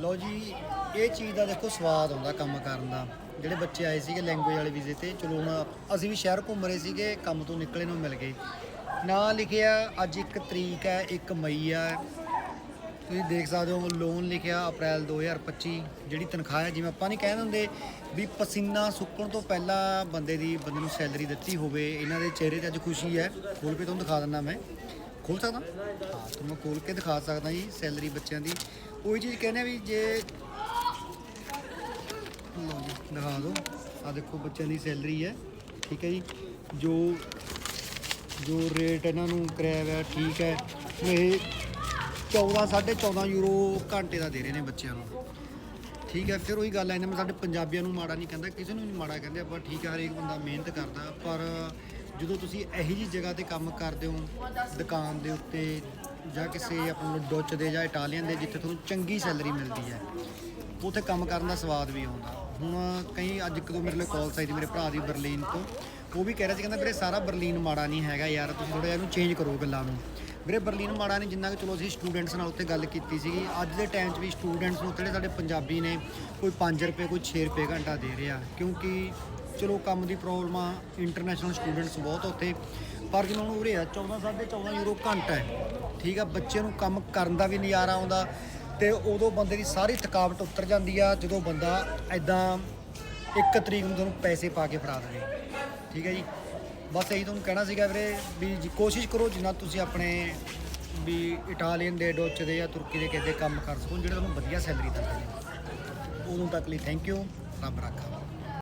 ਲਓ ਜੀ, ਇਹ ਚੀਜ਼ ਦਾ ਦੇਖੋ ਸਵਾਦ ਆਉਂਦਾ ਕੰਮ ਕਰਨ ਦਾ। ਜਿਹੜੇ ਬੱਚੇ ਆਏ ਸੀਗੇ ਲੈਂਗੁਏਜ ਵਾਲੇ ਵੀਜ਼ੇ ਤੇ, ਚਲੋ ਹੁਣ ਅਸੀਂ ਵੀ ਸ਼ਹਿਰ ਘੁੰਮ ਰਹੇ ਸੀਗੇ, ਕੰਮ ਤੋਂ ਨਿਕਲੇ ਨੂੰ ਮਿਲ ਗਏ। ਨਾਂ ਲਿਖਿਆ ਅੱਜ ਇੱਕ ਤਰੀਕ ਹੈ 1 ਮਈ ਹੈ। ਤੁਸੀਂ ਦੇਖ ਸਕਦੇ ਹੋ ਲੋਨ ਲਿਖਿਆ ਅਪ੍ਰੈਲ 2025 ਜਿਹੜੀ ਤਨਖਾਹ ਹੈ, ਜਿਵੇਂ ਆਪਾਂ ਨਹੀਂ ਕਹਿੰਦੇ ਦਿੰਦੇ ਵੀ ਪਸੀਨਾ ਸੁੱਕਣ ਤੋਂ ਪਹਿਲਾਂ ਬੰਦੇ ਦੀ, ਬੰਦੇ ਨੂੰ ਸੈਲਰੀ ਦਿੱਤੀ ਹੋਵੇ, ਇਹਨਾਂ ਦੇ ਚਿਹਰੇ ਤੇ ਅੱਜ ਖੁਸ਼ੀ ਹੈ। ਖੋਲ ਕੇ ਤੁਹਾਨੂੰ ਦਿਖਾ ਦਿੰਦਾ ਮੈਂ। ਖੋਲ ਸਕਦਾ? ਹਾਂ ਤੁਹਾਨੂੰ ਖੋਲ ਕੇ ਦਿਖਾ ਸਕਦਾ ਜੀ ਸੈਲਰੀ ਬੱਚਿਆਂ ਦੀ। ਉਹੀ ਚੀਜ਼ ਕਹਿੰਦੇ ਆ ਵੀ ਜੇ ਲਓ ਜੀ, ਦਿਖਾ ਦਿਓ। ਆ ਦੇਖੋ ਬੱਚਿਆਂ ਦੀ ਸੈਲਰੀ ਹੈ, ਠੀਕ ਹੈ ਜੀ। ਜੋ ਜੋ ਰੇਟ ਇਹਨਾਂ ਨੂੰ ਕਰਾਇਆ ਹੋਇਆ ਠੀਕ ਹੈ। ਇਹ 14 14.5 ਯੂਰੋ ਘੰਟੇ ਦਾ ਦੇ ਰਹੇ ਨੇ ਬੱਚਿਆਂ ਨੂੰ। ਠੀਕ ਹੈ, ਫਿਰ ਉਹੀ ਗੱਲ ਹੈ, ਇਹਨਾਂ ਮੈਂ ਸਾਡੇ ਪੰਜਾਬੀਆਂ ਨੂੰ ਮਾੜਾ ਨਹੀਂ ਕਹਿੰਦਾ, ਕਿਸੇ ਨੂੰ ਨਹੀਂ ਮਾੜਾ ਕਹਿੰਦੇ, ਆਪਾਂ ਠੀਕ ਹੈ, ਹਰੇਕ ਬੰਦਾ ਮਿਹਨਤ ਕਰਦਾ, ਪਰ ਜਦੋਂ ਤੁਸੀਂ ਇਹੋ ਜੀ ਜਗ੍ਹਾ ਤੇ ਕੰਮ ਕਰਦੇ ਹੋ, ਦੁਕਾਨ ਦੇ ਉੱਤੇ ਜਾਂ ਕਿਸੇ ਆਪਣੇ ਡੋਚ ਦੇ ਜਾਂ ਇਟਾਲੀਅਨ ਦੇ ਜਿੱਥੇ ਤੁਹਾਨੂੰ ਚੰਗੀ ਸੈਲਰੀ ਮਿਲਦੀ ਹੈ, ਉੱਥੇ ਕੰਮ ਕਰਨ ਦਾ ਸਵਾਦ ਵੀ ਆਉਂਦਾ। ਹੁਣ ਕਈ ਅੱਜ ਇੱਕ ਦੋ ਮੇਰੇ ਲਈ ਕਾਲਸ ਆਈ ਸੀ, ਮੇਰੇ ਭਰਾ ਦੀ ਬਰਲੀਨ ਤੋਂ। ਉਹ ਵੀ ਕਹਿ ਰਿਹਾ ਸੀ, ਕਹਿੰਦਾ ਵੀਰੇ ਸਾਰਾ ਬਰਲੀਨ ਮਾੜਾ ਨਹੀਂ ਹੈਗਾ ਯਾਰ, ਤੁਸੀਂ ਥੋੜਾ ਜਿਹਾ ਇਹਨੂੰ ਚੇਂਜ ਕਰੋ ਗੱਲਾਂ ਨੂੰ। ਵੀਰੇ ਬਰਲੀਨ ਮਾੜਾ ਨਹੀਂ, ਜਿੰਨਾ ਕਿ ਚਲੋ ਅਸੀਂ ਸਟੂਡੈਂਟਸ ਨਾਲ ਉੱਥੇ ਗੱਲ ਕੀਤੀ ਸੀਗੀ, ਅੱਜ ਦੇ ਟਾਈਮ 'ਚ ਵੀ ਸਟੂਡੈਂਟਸ ਨੂੰ ਜਿਹੜੇ ਸਾਡੇ ਪੰਜਾਬੀ ਨੇ ਕੋਈ 5 ਰੁਪਏ, ਕੋਈ 6 ਰੁਪਏ ਘੰਟਾ ਦੇ ਰਿਹਾ, ਕਿਉਂਕਿ ਚਲੋ ਕੰਮ ਦੀ ਪ੍ਰੋਬਲਮ ਆ ਇੰਟਰਨੈਸ਼ਨਲ ਸਟੂਡੈਂਟਸ ਬਹੁਤ ਉੱਥੇ, ਪਰ ਜਿਨ੍ਹਾਂ ਨੂੰ ਉਰੇ ਆ 14 14.5 ਯੂਰੋ ਘੰਟਾ ਹੈ, ਠੀਕ ਆ, ਬੱਚੇ ਨੂੰ ਕੰਮ ਕਰਨ ਦਾ ਵੀ ਨਜ਼ਾਰਾ ਆਉਂਦਾ, ਤੇ ਉਦੋਂ ਬੰਦੇ ਦੀ ਸਾਰੀ ਥਕਾਵਟ ਉਤਰ ਜਾਂਦੀ ਆ, ਜਦੋਂ ਬੰਦਾ ਐਦਾਂ ਇੱਕ ਤਰੀਕ ਨੂੰ ਤੁਹਾਨੂੰ ਪੈਸੇ ਪਾ ਕੇ ਫੜਾ ਦੇਵੇ, ਠੀਕ ਹੈ ਜੀ। ਬਸ ਇਹੀ ਤੁਹਾਨੂੰ ਕਹਿਣਾ ਸੀਗਾ ਵੀਰੇ ਵੀ ਜੀ ਕੋਸ਼ਿਸ਼ ਕਰੋ ਜਿੰਨਾ ਤੁਸੀਂ ਆਪਣੇ ਵੀ ਇਟਾਲੀਅਨ ਦੇ ਡੋਚ ਦੇ ਜਾਂ ਤੁਰਕੀ ਦੇ ਕਿਸੇ ਦੇ ਕੰਮ ਕਰ ਸਕੋ, ਜਿਹੜੇ ਤੁਹਾਨੂੰ ਵਧੀਆ ਸੈਲਰੀ ਦਿੰਦੇ ਨੇ। ਉਦੋਂ ਤੱਕ ਲਈ ਥੈਂਕ ਯੂ ਰੱਬ ਰਾਖਾ।